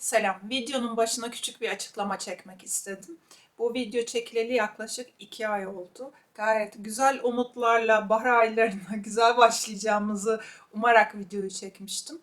Selam. Videonun başına küçük bir açıklama çekmek istedim. Bu video çekileli yaklaşık iki ay oldu. Gayet güzel umutlarla bahar aylarına güzel başlayacağımızı umarak videoyu çekmiştim.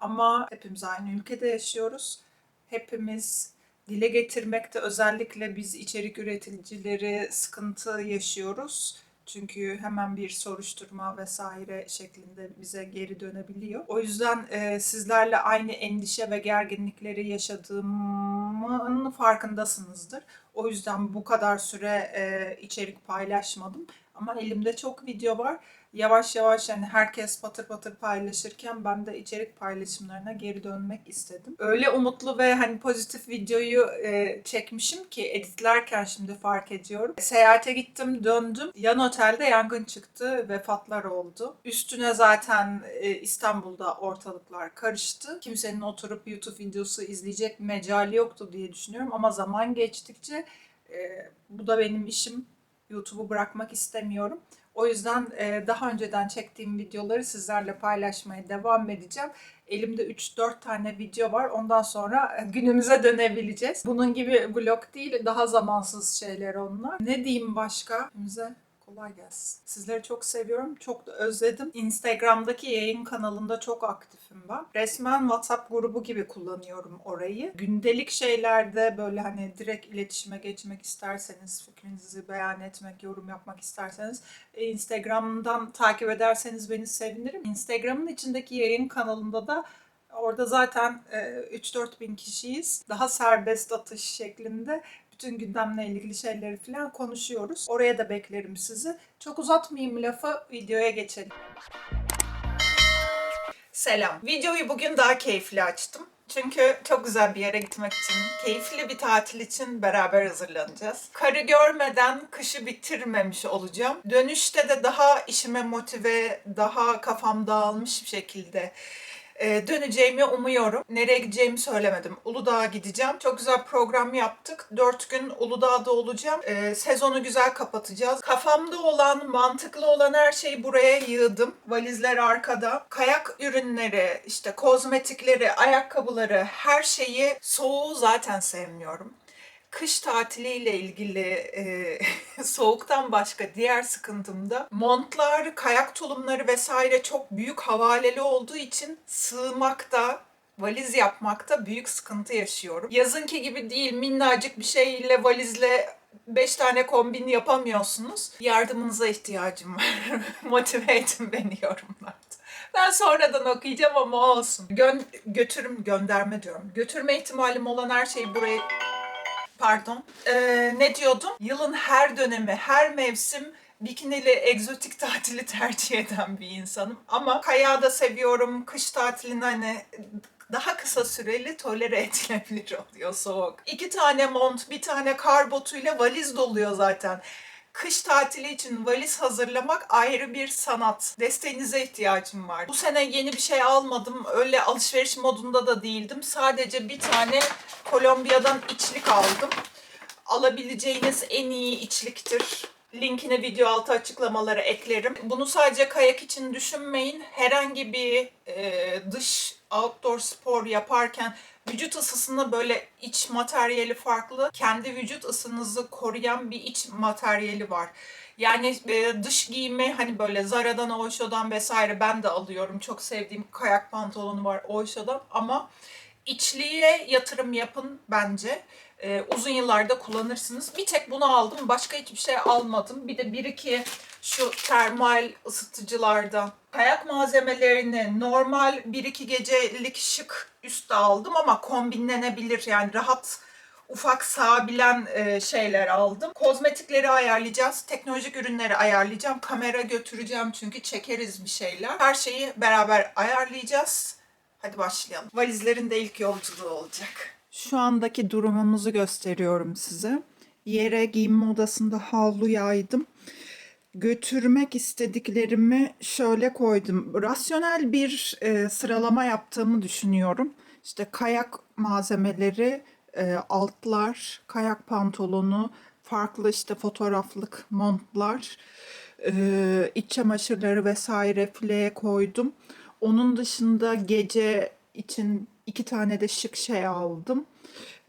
Ama hepimiz aynı ülkede yaşıyoruz. Hepimiz dile getirmekte özellikle biz içerik üreticileri sıkıntı yaşıyoruz. Çünkü hemen bir soruşturma vesaire şeklinde bize geri dönebiliyor. O yüzden e, sizlerle aynı endişe ve gerginlikleri yaşadığımın farkındasınızdır. O yüzden bu kadar süre e, içerik paylaşmadım. Ama elimde çok video var. Yavaş yavaş yani herkes patır patır paylaşırken ben de içerik paylaşımlarına geri dönmek istedim. Öyle umutlu ve hani pozitif videoyu e, çekmişim ki editlerken şimdi fark ediyorum. Seyahate gittim, döndüm. Yan otelde yangın çıktı, vefatlar oldu. Üstüne zaten e, İstanbul'da ortalıklar karıştı. Kimsenin oturup YouTube videosu izleyecek mecali yoktu diye düşünüyorum ama zaman geçtikçe e, bu da benim işim. YouTube'u bırakmak istemiyorum. O yüzden e, daha önceden çektiğim videoları sizlerle paylaşmaya devam edeceğim. Elimde 3-4 tane video var. Ondan sonra e, günümüze dönebileceğiz. Bunun gibi vlog değil, daha zamansız şeyler onlar. Ne diyeyim başka? Günümüze kolay gelsin. Sizleri çok seviyorum. Çok da özledim. Instagram'daki yayın kanalında çok aktifim ben. Resmen WhatsApp grubu gibi kullanıyorum orayı. Gündelik şeylerde böyle hani direkt iletişime geçmek isterseniz, fikrinizi beyan etmek, yorum yapmak isterseniz e, Instagram'dan takip ederseniz beni sevinirim. Instagram'ın içindeki yayın kanalında da Orada zaten e, 3-4 bin kişiyiz. Daha serbest atış şeklinde bütün gündemle ilgili şeyleri falan konuşuyoruz. Oraya da beklerim sizi. Çok uzatmayayım lafı, videoya geçelim. Selam. Videoyu bugün daha keyifli açtım. Çünkü çok güzel bir yere gitmek için, keyifli bir tatil için beraber hazırlanacağız. Karı görmeden kışı bitirmemiş olacağım. Dönüşte de daha işime motive, daha kafam dağılmış bir şekilde e, döneceğimi umuyorum. Nereye gideceğimi söylemedim. Uludağ'a gideceğim. Çok güzel program yaptık. Dört gün Uludağ'da olacağım. E, sezonu güzel kapatacağız. Kafamda olan, mantıklı olan her şeyi buraya yığdım. Valizler arkada. Kayak ürünleri, işte kozmetikleri, ayakkabıları, her şeyi soğuğu zaten sevmiyorum kış tatiliyle ilgili e, soğuktan başka diğer sıkıntım da montlar, kayak tulumları vesaire çok büyük havaleli olduğu için sığmakta, valiz yapmakta büyük sıkıntı yaşıyorum. Yazınki gibi değil minnacık bir şeyle valizle 5 tane kombin yapamıyorsunuz. Yardımınıza ihtiyacım var. Motive edin beni yorumlarda. Ben sonradan okuyacağım ama olsun. Gön götürüm gönderme diyorum. Götürme ihtimalim olan her şeyi buraya pardon. Ee, ne diyordum? Yılın her dönemi, her mevsim bikinili egzotik tatili tercih eden bir insanım. Ama kayağı da seviyorum. Kış tatilini hani daha kısa süreli tolere edilebilir oluyor soğuk. İki tane mont, bir tane kar botuyla valiz doluyor zaten. Kış tatili için valiz hazırlamak ayrı bir sanat. Desteğinize ihtiyacım var. Bu sene yeni bir şey almadım. Öyle alışveriş modunda da değildim. Sadece bir tane Kolombiya'dan içlik aldım. Alabileceğiniz en iyi içliktir. Linkini video altı açıklamalara eklerim. Bunu sadece kayak için düşünmeyin. Herhangi bir e, dış outdoor spor yaparken vücut ısısında böyle iç materyali farklı. Kendi vücut ısınızı koruyan bir iç materyali var. Yani e, dış giyimi hani böyle Zara'dan, Oysho'dan vesaire ben de alıyorum. Çok sevdiğim kayak pantolonu var Oysho'dan ama içliğe yatırım yapın bence. Ee, uzun yıllarda kullanırsınız. Bir tek bunu aldım. Başka hiçbir şey almadım. Bir de bir iki şu termal ısıtıcılardan kayak malzemelerini normal bir iki gecelik şık üstte aldım ama kombinlenebilir yani rahat ufak sığabilen e, şeyler aldım. Kozmetikleri ayarlayacağız. Teknolojik ürünleri ayarlayacağım. Kamera götüreceğim çünkü çekeriz bir şeyler. Her şeyi beraber ayarlayacağız. Hadi başlayalım. Valizlerin de ilk yolculuğu olacak. Şu andaki durumumuzu gösteriyorum size. Yere giyinme odasında havlu yaydım. Götürmek istediklerimi şöyle koydum. Rasyonel bir e, sıralama yaptığımı düşünüyorum. İşte kayak malzemeleri, e, altlar, kayak pantolonu, farklı işte fotoğraflık montlar, e, iç çamaşırları vesaire fileye koydum. Onun dışında gece için İki tane de şık şey aldım.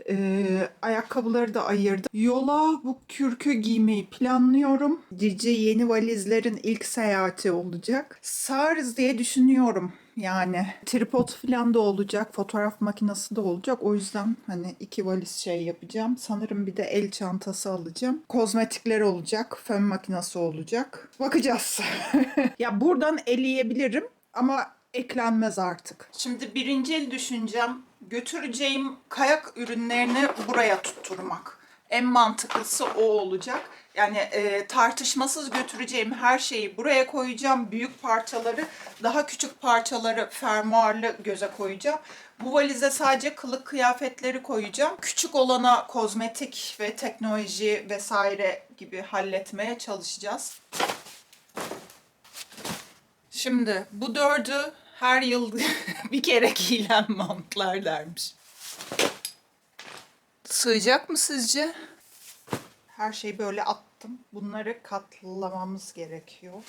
Ee, ayakkabıları da ayırdım. Yola bu kürkü giymeyi planlıyorum. Cici yeni valizlerin ilk seyahati olacak. Sığarız diye düşünüyorum. Yani tripod falan da olacak, fotoğraf makinesi de olacak. O yüzden hani iki valiz şey yapacağım. Sanırım bir de el çantası alacağım. Kozmetikler olacak, fön makinesi olacak. Bakacağız. ya buradan eleyebilirim ama eklenmez artık. Şimdi birinci düşüncem götüreceğim kayak ürünlerini buraya tutturmak. En mantıklısı o olacak. Yani e, tartışmasız götüreceğim her şeyi buraya koyacağım. Büyük parçaları, daha küçük parçaları fermuarlı göze koyacağım. Bu valize sadece kılık kıyafetleri koyacağım. Küçük olana kozmetik ve teknoloji vesaire gibi halletmeye çalışacağız. Şimdi bu dördü her yıl bir kere giyilen montlar dermiş. Sığacak mı sizce? Her şeyi böyle attım. Bunları katlamamız gerekiyor.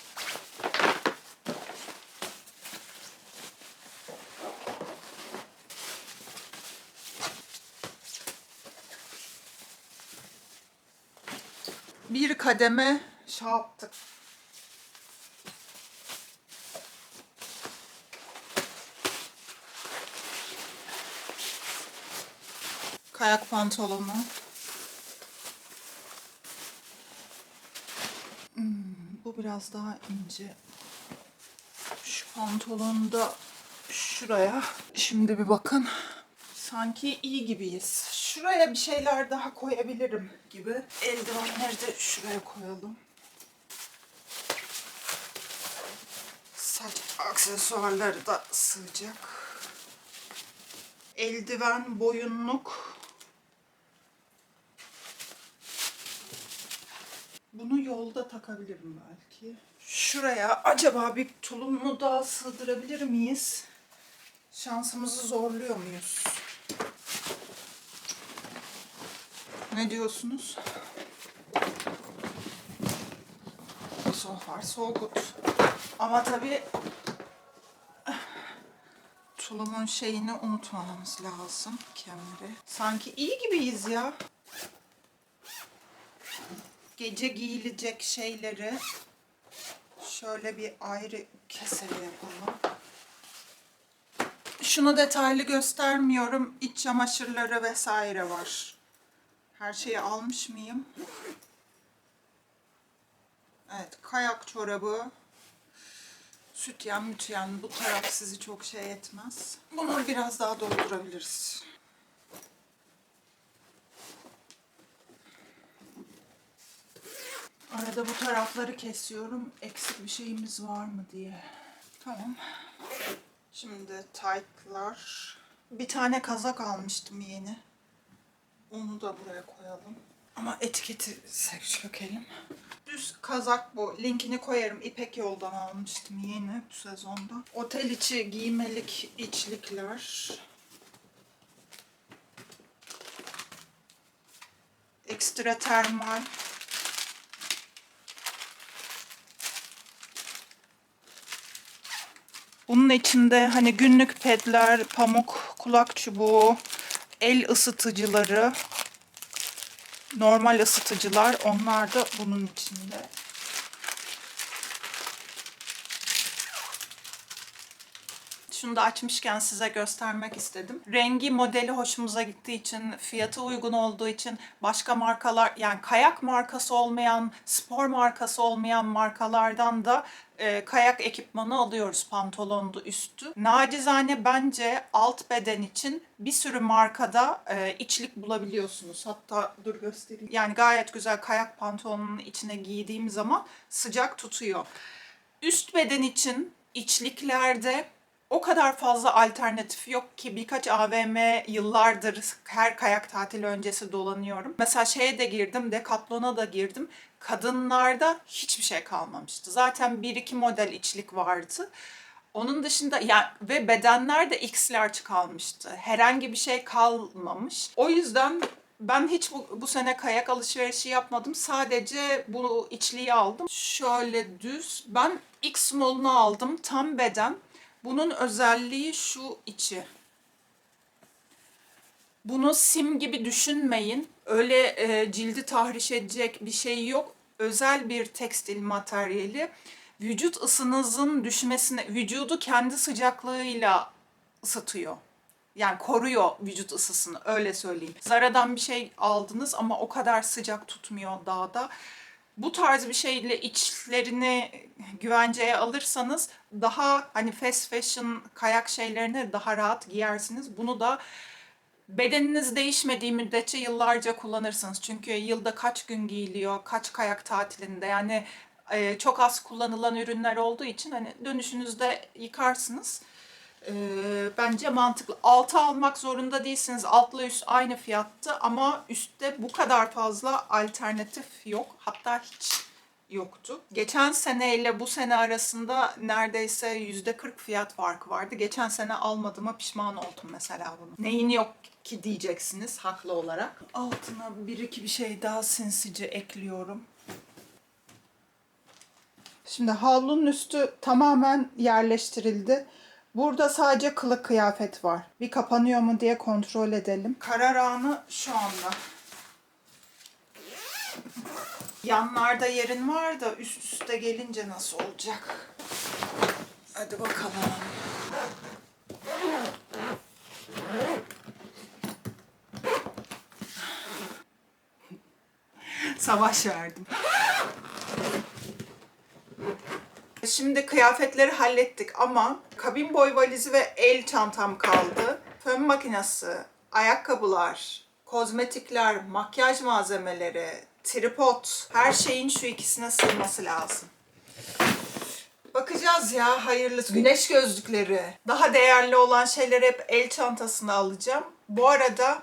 Bir kademe şey yaptık. Kayak pantolonu. Hmm, bu biraz daha ince. Şu pantolonu da şuraya. Şimdi bir bakın. Sanki iyi gibiyiz. Şuraya bir şeyler daha koyabilirim gibi. Eldivenleri de şuraya koyalım. Saç aksesuarları da sığacak. Eldiven, boyunluk. Bunu yolda takabilirim belki. Şuraya acaba bir tulumu daha sığdırabilir miyiz? Şansımızı zorluyor muyuz? Ne diyorsunuz? So far so good. Ama tabii tulumun şeyini unutmamamız lazım. Kemeri. Sanki iyi gibiyiz ya. Gece giyilecek şeyleri şöyle bir ayrı keseri yapalım. Şunu detaylı göstermiyorum. İç çamaşırları vesaire var. Her şeyi almış mıyım? Evet, kayak çorabı, sütyen mütyen bu taraf sizi çok şey etmez. Bunu biraz daha doldurabiliriz. Arada bu tarafları kesiyorum. Eksik bir şeyimiz var mı diye. Tamam. Şimdi taytlar. Bir tane kazak almıştım yeni. Onu da buraya koyalım. Ama etiketi sökelim. Düz kazak bu. Linkini koyarım. İpek yoldan almıştım yeni bu sezonda. Otel içi giymelik içlikler. Ekstra termal. Bunun içinde hani günlük pedler, pamuk, kulak çubuğu, el ısıtıcıları, normal ısıtıcılar onlar da bunun içinde. Şunu da açmışken size göstermek istedim. Rengi, modeli hoşumuza gittiği için, fiyatı uygun olduğu için başka markalar yani kayak markası olmayan, spor markası olmayan markalardan da e, kayak ekipmanı alıyoruz pantolonlu üstü. Nacizane bence alt beden için bir sürü markada e, içlik bulabiliyorsunuz. Hatta dur göstereyim. Yani gayet güzel kayak pantolonunun içine giydiğim zaman sıcak tutuyor. Üst beden için içliklerde o kadar fazla alternatif yok ki birkaç AVM yıllardır her kayak tatili öncesi dolanıyorum. Mesela şeye de girdim, Decathlon'a da girdim. Kadınlarda hiçbir şey kalmamıştı. Zaten bir iki model içlik vardı. Onun dışında yani ve bedenler de X large kalmıştı. Herhangi bir şey kalmamış. O yüzden ben hiç bu, bu sene kayak alışverişi yapmadım. Sadece bu içliği aldım. Şöyle düz. Ben X small'unu aldım. Tam beden. Bunun özelliği şu içi. Bunu sim gibi düşünmeyin. Öyle e, cildi tahriş edecek bir şey yok. Özel bir tekstil materyali. Vücut ısınızın düşmesine, vücudu kendi sıcaklığıyla ısıtıyor. Yani koruyor vücut ısısını öyle söyleyeyim. Zara'dan bir şey aldınız ama o kadar sıcak tutmuyor dağda. Bu tarz bir şeyle içlerini güvenceye alırsanız daha hani fast fashion kayak şeylerini daha rahat giyersiniz. Bunu da bedeniniz değişmediği müddetçe yıllarca kullanırsınız. Çünkü yılda kaç gün giyiliyor, kaç kayak tatilinde yani e, çok az kullanılan ürünler olduğu için hani dönüşünüzde yıkarsınız. E, bence mantıklı. Altı almak zorunda değilsiniz. Altla üst aynı fiyattı ama üstte bu kadar fazla alternatif yok. Hatta hiç yoktu. Geçen sene ile bu sene arasında neredeyse yüzde 40 fiyat farkı vardı. Geçen sene almadığıma pişman oldum mesela bunu. Neyin yok ki diyeceksiniz haklı olarak. Altına bir iki bir şey daha sinsice ekliyorum. Şimdi havlunun üstü tamamen yerleştirildi. Burada sadece kılık kıyafet var. Bir kapanıyor mu diye kontrol edelim. Karar anı şu anda. Yanlarda yerin var da üst üste gelince nasıl olacak? Hadi bakalım. Savaş verdim. Şimdi kıyafetleri hallettik ama kabin boy valizi ve el çantam kaldı. Fön makinesi, ayakkabılar, kozmetikler, makyaj malzemeleri, tripod, her şeyin şu ikisine sığması lazım. Bakacağız ya hayırlısı. Güneş gözlükleri. Daha değerli olan şeyleri hep el çantasına alacağım. Bu arada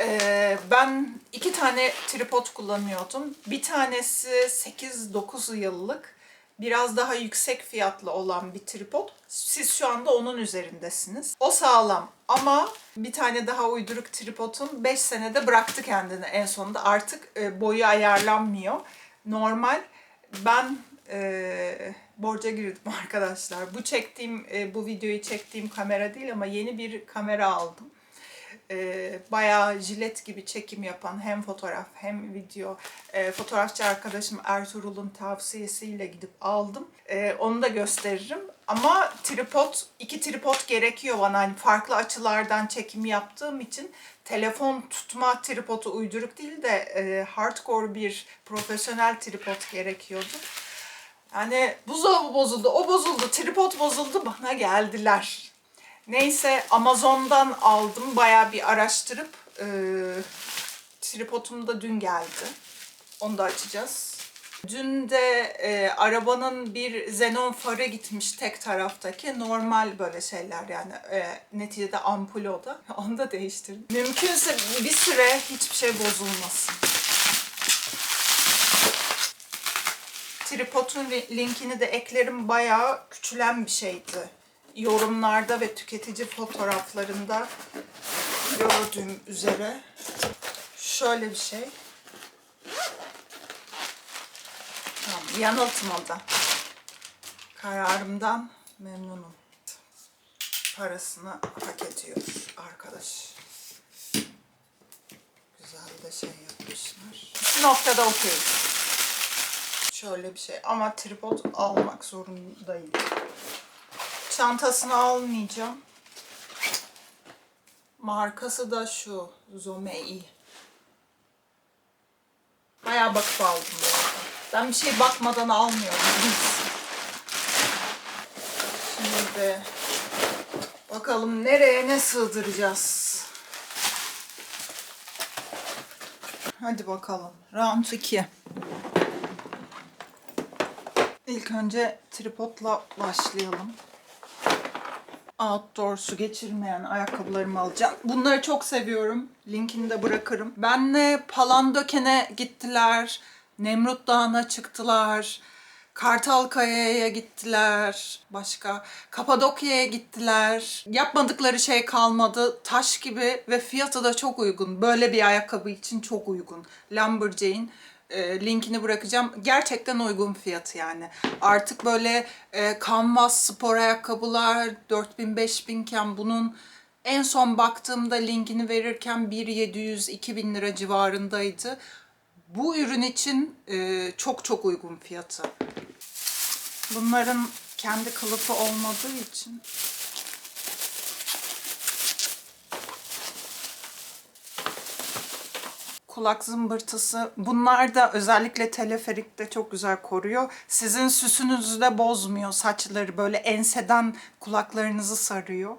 ee, ben iki tane tripod kullanıyordum. Bir tanesi 8-9 yıllık. Biraz daha yüksek fiyatlı olan bir tripod. Siz şu anda onun üzerindesiniz. O sağlam ama bir tane daha uyduruk tripodum 5 senede bıraktı kendini en sonunda. Artık e, boyu ayarlanmıyor. Normal ben e, borca girdim arkadaşlar. Bu çektiğim, e, bu videoyu çektiğim kamera değil ama yeni bir kamera aldım e, bayağı jilet gibi çekim yapan hem fotoğraf hem video e, fotoğrafçı arkadaşım Ertuğrul'un tavsiyesiyle gidip aldım. E, onu da gösteririm. Ama tripod, iki tripod gerekiyor bana. Hani farklı açılardan çekim yaptığım için telefon tutma tripodu uyduruk değil de e, hardcore bir profesyonel tripod gerekiyordu. Yani buzdolabı bozuldu, o bozuldu, tripod bozuldu bana geldiler. Neyse Amazon'dan aldım. Bayağı bir araştırıp e, tripodum da dün geldi. Onu da açacağız. Dün de e, arabanın bir xenon farı gitmiş tek taraftaki. Normal böyle şeyler yani. E, neticede ampul o da. Onu da değiştirdim. Mümkünse bir süre hiçbir şey bozulmasın. Tripodun linkini de eklerim. Bayağı küçülen bir şeydi yorumlarda ve tüketici fotoğraflarında gördüğüm üzere şöyle bir şey. Tamam, yanıltmadan. Kararımdan memnunum. Parasını hak ediyor arkadaş. Güzel de şey yapmışlar. İki noktada okey. Şöyle bir şey ama tripod almak zorundayım. Çantasını almayacağım. Markası da şu. Zomei. Bayağı bakıp aldım. Ben bir şey bakmadan almıyorum. Şimdi bakalım nereye ne sığdıracağız. Hadi bakalım. Round 2. İlk önce tripodla başlayalım outdoor su geçirmeyen ayakkabılarımı alacağım. Bunları çok seviyorum. Linkini de bırakırım. Benle Palandöken'e gittiler. Nemrut Dağı'na çıktılar. Kartalkaya'ya gittiler. Başka Kapadokya'ya gittiler. Yapmadıkları şey kalmadı. Taş gibi ve fiyatı da çok uygun. Böyle bir ayakkabı için çok uygun. Lumberjane e, linkini bırakacağım. Gerçekten uygun fiyatı yani. Artık böyle e, canvas spor ayakkabılar 4000 5000 iken bunun En son baktığımda linkini verirken 1.700-2.000 lira civarındaydı. Bu ürün için e, çok çok uygun fiyatı. Bunların kendi kılıfı olmadığı için kulak zımbırtısı. Bunlar da özellikle teleferikte çok güzel koruyor. Sizin süsünüzü de bozmuyor. Saçları böyle enseden kulaklarınızı sarıyor.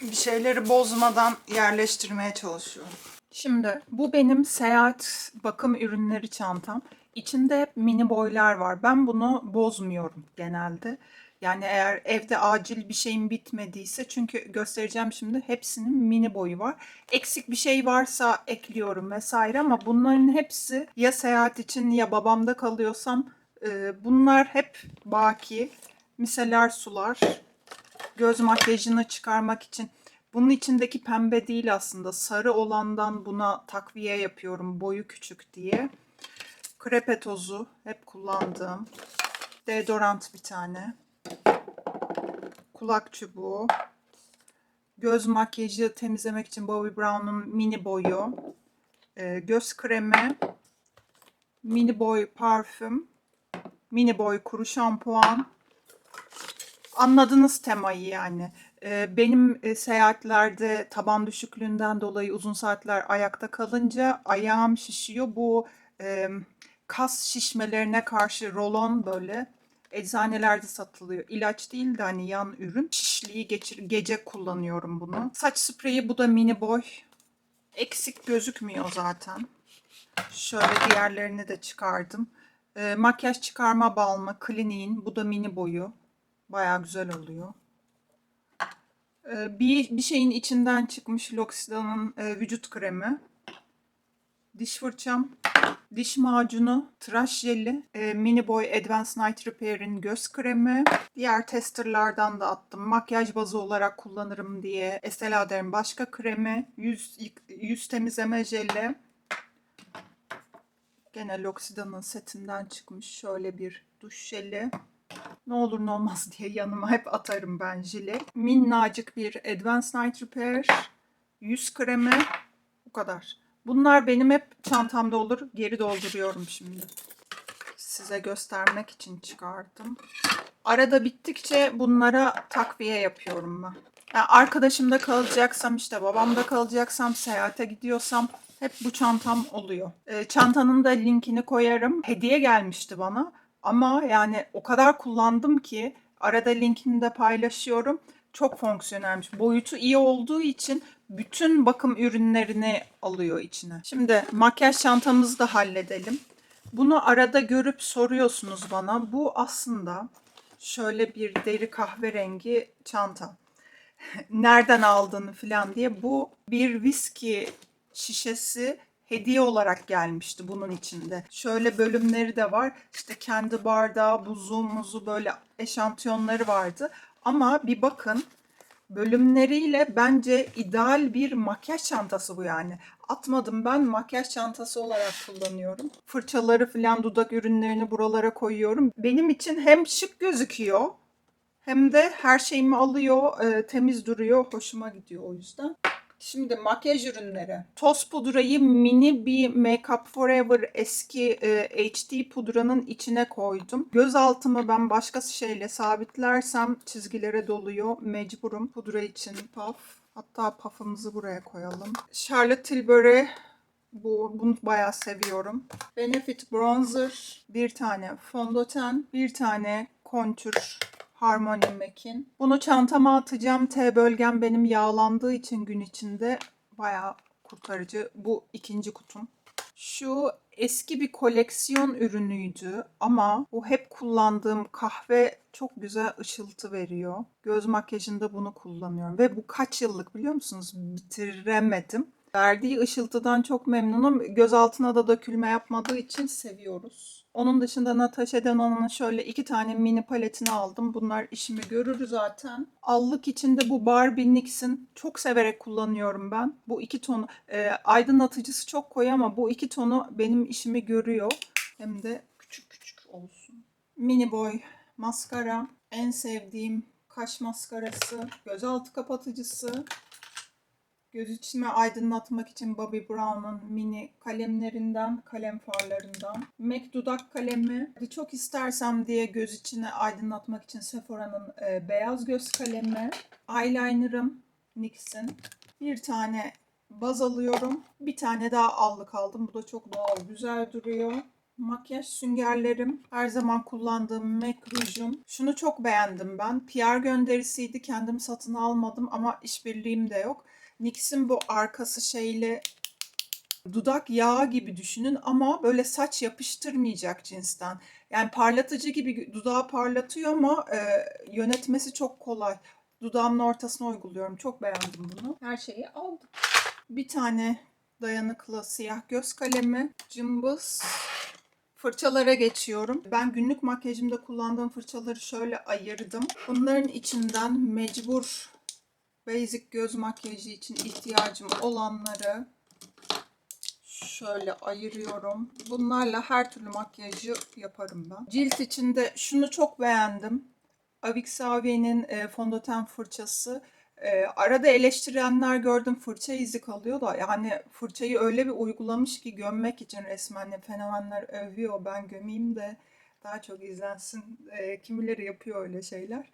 bir şeyleri bozmadan yerleştirmeye çalışıyorum. Şimdi bu benim seyahat bakım ürünleri çantam. İçinde hep mini boylar var. Ben bunu bozmuyorum genelde. Yani eğer evde acil bir şeyim bitmediyse çünkü göstereceğim şimdi hepsinin mini boyu var. Eksik bir şey varsa ekliyorum vesaire ama bunların hepsi ya seyahat için ya babamda kalıyorsam e, bunlar hep baki. Miseler sular, göz makyajını çıkarmak için. Bunun içindeki pembe değil aslında. Sarı olandan buna takviye yapıyorum boyu küçük diye. Krepe tozu hep kullandığım. Deodorant bir tane. Kulak çubuğu. Göz makyajı temizlemek için Bobbi Brown'un mini boyu. Ee, göz kremi. Mini boy parfüm. Mini boy kuru şampuan anladınız temayı yani. Ee, Benim e, seyahatlerde taban düşüklüğünden dolayı uzun saatler ayakta kalınca ayağım şişiyor. Bu e, kas şişmelerine karşı rolon böyle eczanelerde satılıyor. İlaç değil de hani yan ürün. Şişliği geçir, gece kullanıyorum bunu. Saç spreyi bu da mini boy. Eksik gözükmüyor zaten. Şöyle diğerlerini de çıkardım. E, makyaj çıkarma balmı Clinique'in. Bu da mini boyu. Baya güzel oluyor. Ee, bir, bir şeyin içinden çıkmış L'Occitane'ın e, vücut kremi. Diş fırçam, diş macunu, tıraş jeli, e, Mini Boy Advanced Night Repair'in göz kremi. Diğer testerlardan da attım. Makyaj bazı olarak kullanırım diye Estee Lauder'in başka kremi, yüz, yüz temizleme jeli. Gene L'Occitane'ın setinden çıkmış şöyle bir duş jeli. Ne olur ne olmaz diye yanıma hep atarım ben jile. Minnacık bir Advanced Night Repair. Yüz kremi. Bu kadar. Bunlar benim hep çantamda olur. Geri dolduruyorum şimdi. Size göstermek için çıkardım. Arada bittikçe bunlara takviye yapıyorum ben. Yani arkadaşımda kalacaksam işte babamda kalacaksam seyahate gidiyorsam hep bu çantam oluyor. Ee, çantanın da linkini koyarım. Hediye gelmişti bana. Ama yani o kadar kullandım ki arada linkini de paylaşıyorum. Çok fonksiyonelmiş. Boyutu iyi olduğu için bütün bakım ürünlerini alıyor içine. Şimdi makyaj çantamızı da halledelim. Bunu arada görüp soruyorsunuz bana. Bu aslında şöyle bir deri kahverengi çanta. Nereden aldığını falan diye. Bu bir viski şişesi hediye olarak gelmişti bunun içinde. Şöyle bölümleri de var. İşte kendi bardağı, buzu, muzu böyle eşantiyonları vardı. Ama bir bakın bölümleriyle bence ideal bir makyaj çantası bu yani. Atmadım ben makyaj çantası olarak kullanıyorum. Fırçaları falan dudak ürünlerini buralara koyuyorum. Benim için hem şık gözüküyor hem de her şeyimi alıyor, e, temiz duruyor. Hoşuma gidiyor o yüzden. Şimdi makyaj ürünleri. Toz pudrayı mini bir Make Up Forever eski e, HD pudranın içine koydum. Göz altımı ben başka şeyle sabitlersem çizgilere doluyor. Mecburum pudra için puff. Hatta puff'ımızı buraya koyalım. Charlotte Tilbury bu, bunu bayağı seviyorum. Benefit Bronzer, bir tane fondöten, bir tane kontür Harmony Mac'in. Bunu çantama atacağım. T bölgem benim yağlandığı için gün içinde bayağı kurtarıcı. Bu ikinci kutum. Şu eski bir koleksiyon ürünüydü ama bu hep kullandığım kahve çok güzel ışıltı veriyor. Göz makyajında bunu kullanıyorum ve bu kaç yıllık biliyor musunuz? Bitiremedim. Verdiği ışıltıdan çok memnunum. Göz altına da dökülme yapmadığı için seviyoruz. Onun dışında Natasha Denon'un şöyle iki tane mini paletini aldım. Bunlar işimi görür zaten. Allık içinde bu Barbie NYX'in çok severek kullanıyorum ben. Bu iki tonu e, aydınlatıcısı çok koyu ama bu iki tonu benim işimi görüyor. Hem de küçük küçük olsun. Mini boy maskara. En sevdiğim kaş maskarası. Gözaltı kapatıcısı. Göz içimi aydınlatmak için Bobbi Brown'un mini kalemlerinden, kalem farlarından. MAC dudak kalemi. Çok istersem diye göz içini aydınlatmak için Sephora'nın e, beyaz göz kalemi. Eyeliner'ım NYX'in. Bir tane baz alıyorum. Bir tane daha allık aldım. Bu da çok doğal, güzel duruyor. Makyaj süngerlerim. Her zaman kullandığım MAC Rouge'um. Şunu çok beğendim ben. PR gönderisiydi. Kendim satın almadım ama işbirliğim de yok. NYX'in bu arkası şeyli dudak yağı gibi düşünün ama böyle saç yapıştırmayacak cinsten. Yani parlatıcı gibi dudağı parlatıyor ama e, yönetmesi çok kolay. Dudağımın ortasına uyguluyorum. Çok beğendim bunu. Her şeyi aldım. Bir tane dayanıklı siyah göz kalemi. Cımbız. Fırçalara geçiyorum. Ben günlük makyajımda kullandığım fırçaları şöyle ayırdım. Bunların içinden mecbur basic göz makyajı için ihtiyacım olanları şöyle ayırıyorum. Bunlarla her türlü makyajı yaparım ben. Cilt içinde şunu çok beğendim. Avix Avie'nin e, fondöten fırçası. E, arada eleştirenler gördüm fırça izi kalıyor da yani fırçayı öyle bir uygulamış ki gömmek için resmen fenomenler övüyor. Ben gömeyim de daha çok izlensin. E, kimileri yapıyor öyle şeyler.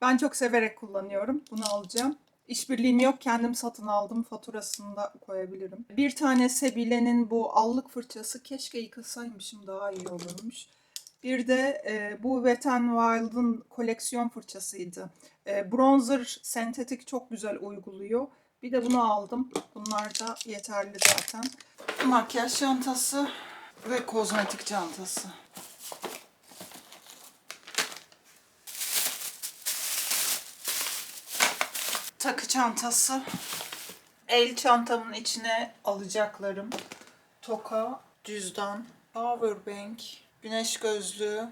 Ben çok severek kullanıyorum. Bunu alacağım. İşbirliğim yok. Kendim satın aldım. Faturasını da koyabilirim. Bir tane Sebile'nin bu allık fırçası. Keşke yıkasaymışım daha iyi olurmuş. Bir de e, bu Wet n Wild'ın koleksiyon fırçasıydı. E, bronzer sentetik çok güzel uyguluyor. Bir de bunu aldım. Bunlar da yeterli zaten. Makyaj çantası ve kozmetik çantası. Takı çantası. El çantamın içine alacaklarım. Toka, cüzdan, power bank, güneş gözlüğü.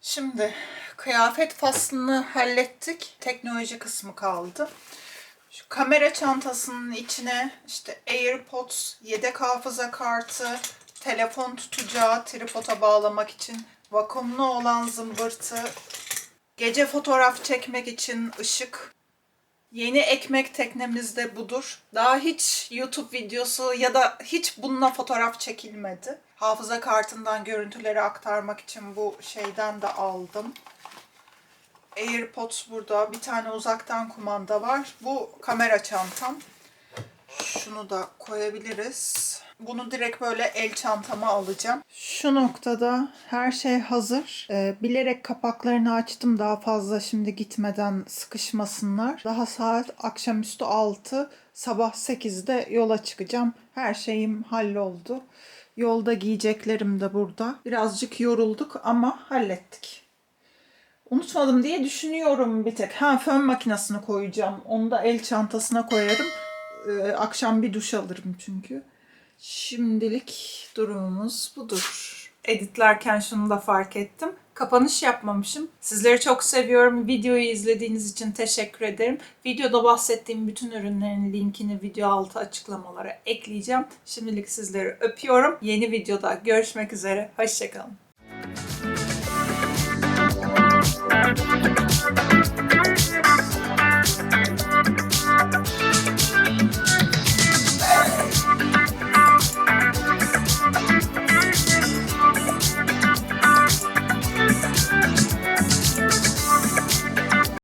Şimdi kıyafet faslını hallettik. Teknoloji kısmı kaldı. Şu kamera çantasının içine işte AirPods, yedek hafıza kartı, telefon tutacağı tripoda bağlamak için vakumlu olan zımbırtı, Gece fotoğraf çekmek için ışık. Yeni ekmek teknemiz de budur. Daha hiç YouTube videosu ya da hiç bununla fotoğraf çekilmedi. Hafıza kartından görüntüleri aktarmak için bu şeyden de aldım. AirPods burada. Bir tane uzaktan kumanda var. Bu kamera çantam. Şunu da koyabiliriz. Bunu direkt böyle el çantama alacağım. Şu noktada her şey hazır. Ee, bilerek kapaklarını açtım daha fazla şimdi gitmeden sıkışmasınlar. Daha saat akşamüstü 6, sabah 8'de yola çıkacağım. Her şeyim halloldu. Yolda giyeceklerim de burada. Birazcık yorulduk ama hallettik. Unutmadım diye düşünüyorum bir tek. Ha fön makinesini koyacağım. Onu da el çantasına koyarım. E, akşam bir duş alırım çünkü. Şimdilik durumumuz budur. Editlerken şunu da fark ettim. Kapanış yapmamışım. Sizleri çok seviyorum. Videoyu izlediğiniz için teşekkür ederim. Videoda bahsettiğim bütün ürünlerin linkini video altı açıklamalara ekleyeceğim. Şimdilik sizleri öpüyorum. Yeni videoda görüşmek üzere. Hoşçakalın. Thank you.